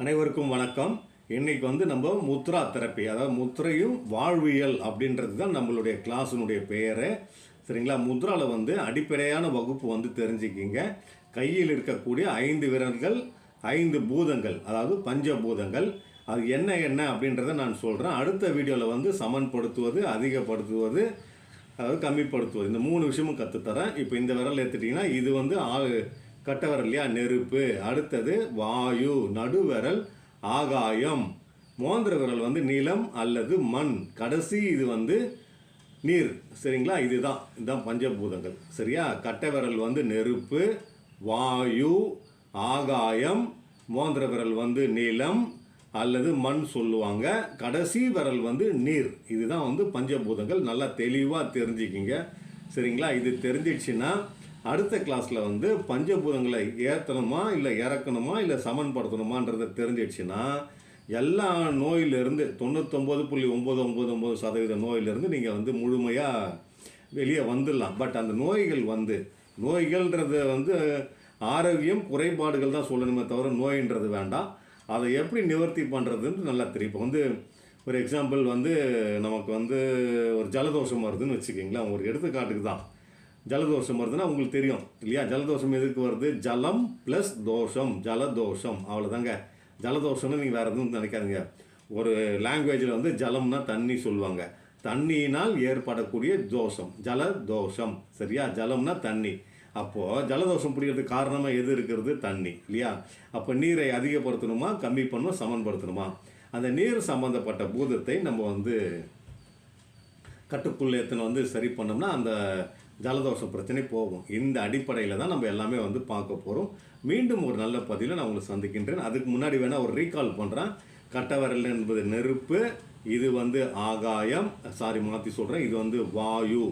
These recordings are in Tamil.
அனைவருக்கும் வணக்கம். இன்னைக்கு வந்து நம்ம முத்ரா தெரப்பி அதாவது முத்திரையும் வாழ்வியல் அப்படின்றது தான் நம்மளுடைய கிளாஸினுடைய பெயர். சரிங்களா? முத்ராவில் வந்து அடிப்படையான வகுப்பு வந்து தெரிஞ்சுக்கிங்க. கையில் இருக்கக்கூடிய ஐந்து விரல்கள் ஐந்து பூதங்கள் அதாவது பஞ்சபூதங்கள். அது என்ன என்ன அப்படின்றத நான் சொல்கிறேன் அடுத்த வீடியோவில் வந்து சமன்படுத்துவது அதிகப்படுத்துவது அதாவது கம்மிப்படுத்துவது. இந்த மூணு விஷயமும் கற்றுத்தரேன் இப்போ இந்த விரல் எடுத்துட்டிங்கன்னா இது வந்து ஆ கட்ட இல்லையா? நெருப்பு. அடுத்தது வாயு நடுவிரல் ஆகாயம். மோந்திர விரல் வந்து நிலம் அல்லது மண். கடைசி இது வந்து நீர். சரிங்களா? இதுதான். இதுதான் பஞ்சபூதங்கள். சரியா? கட்டை விரல் வந்து நெருப்பு வாயு ஆகாயம். மோந்திர விரல் வந்து நிலம் அல்லது மண் சொல்லுவாங்க. கடைசி விரல் வந்து நீர். இதுதான் வந்து பஞ்சபூதங்கள். நல்லா தெளிவாக தெரிஞ்சுக்கிங்க. சரிங்களா? இது தெரிஞ்சிடுச்சுன்னா அடுத்த கிளாஸில் வந்து பஞ்சபூதங்களை ஏற்றணுமா இல்லை இறக்கணுமா இல்லை சமன்படுத்தணுமான்றதை தெரிஞ்சிடுச்சுன்னா எல்லா நோயிலிருந்து தொண்ணூத்தொம்பது புள்ளி ஒம்பது ஒம்பது ஒம்பது சதவீத நோயிலிருந்து நீங்கள் வந்து முழுமையாக வெளியே வந்துடலாம். பட் அந்த நோய்கள் வந்து நோய்கள்ன்றது வந்து ஆரோக்கியம் குறைபாடுகள் தான் சொல்லணுமே தவிர நோயின்றது வேண்டாம். அதை எப்படி நிவர்த்தி பண்ணுறதுன்னு நல்லா தெரியும். இப்போ வந்து ஒரு எக்ஸாம்பிள் வந்து நமக்கு வந்து ஒரு ஜலதோஷம் வருதுன்னு வச்சுக்கிங்களேன். ஒரு எடுத்துக்காட்டுக்கு தான். ஜலதோஷம் வருதுன்னா உங்களுக்கு தெரியும் இல்லையா? ஜலதோஷம் எதுக்கு வருது? ஜலம் ப்ளஸ் தோஷம் ஜலதோஷம். அவ்வளோதாங்க ஜலதோஷம்னு நீங்கள் வேறு எதுவும் நினைக்காதீங்க. ஒரு லாங்குவேஜில் வந்து ஜலம்னா தண்ணி சொல்லுவாங்க. தண்ணியினால் ஏற்படக்கூடிய தோஷம் ஜலதோஷம். சரியா? ஜலம்னா தண்ணி. அப்போது ஜலதோஷம் பிடிக்கிறதுக்கு காரணமாக எது இருக்கிறது? தண்ணி இல்லையா? அப்போ நீரை அதிகப்படுத்தணுமா கம்மி பண்ணணும் சமன்படுத்தணுமா? அந்த நீர் சம்மந்தப்பட்ட பூதத்தை நம்ம வந்து கட்டுக்குள்ளே எத்தனை வந்து சரி பண்ணோம்னா அந்த ஜலதோஷ பிரச்சனை போகும். இந்த அடிப்படையில் தான் நம்ம எல்லாமே வந்து பார்க்க போகிறோம் மீண்டும் ஒரு நல்ல பதிவில் நான் உங்களை சந்திக்கின்றேன். அதுக்கு முன்னாடி வேணால் ஒரு ரீகால் பண்ணுறேன் கட்டவரல் என்பது நெருப்பு இது வந்து ஆகாயம். சாரி மாற்றி சொல்கிறேன் இது வந்து வாயு.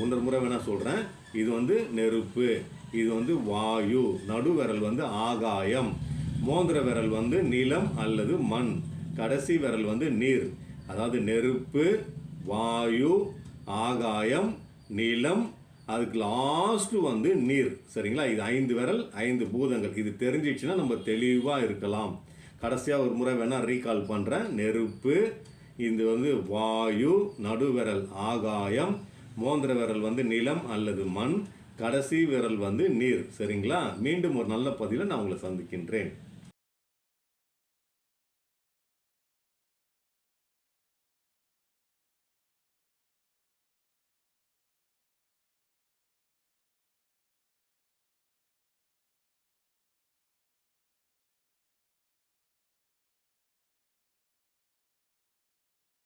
ஒன்றரை முறை வேணால் சொல்கிறேன் இது வந்து நெருப்பு. இது வந்து வாயு. நடுவிரல் வந்து ஆகாயம். மோந்திர விரல் வந்து நிலம் அல்லது மண். கடைசி விரல் வந்து நீர். அதாவது நெருப்பு வாயு ஆகாயம் நிலம் அதுக்கு லாஸ்ட்டு வந்து நீர். சரிங்களா? இது ஐந்து விரல் ஐந்து பூதங்கள். இது தெரிஞ்சிச்சுன்னா நம்ம தெளிவாக இருக்கலாம். கடைசியாக ஒரு முறை வேணால் ரீகால் பண்ணுறேன் நெருப்பு இது வந்து வாயு நடுவிரல் ஆகாயம் மோந்திர விரல் வந்து நிலம் அல்லது மண் கடைசி விரல் வந்து நீர். சரிங்களா? மீண்டும் ஒரு நல்ல பதிவில் நான் உங்களை சந்திக்கின்றேன்.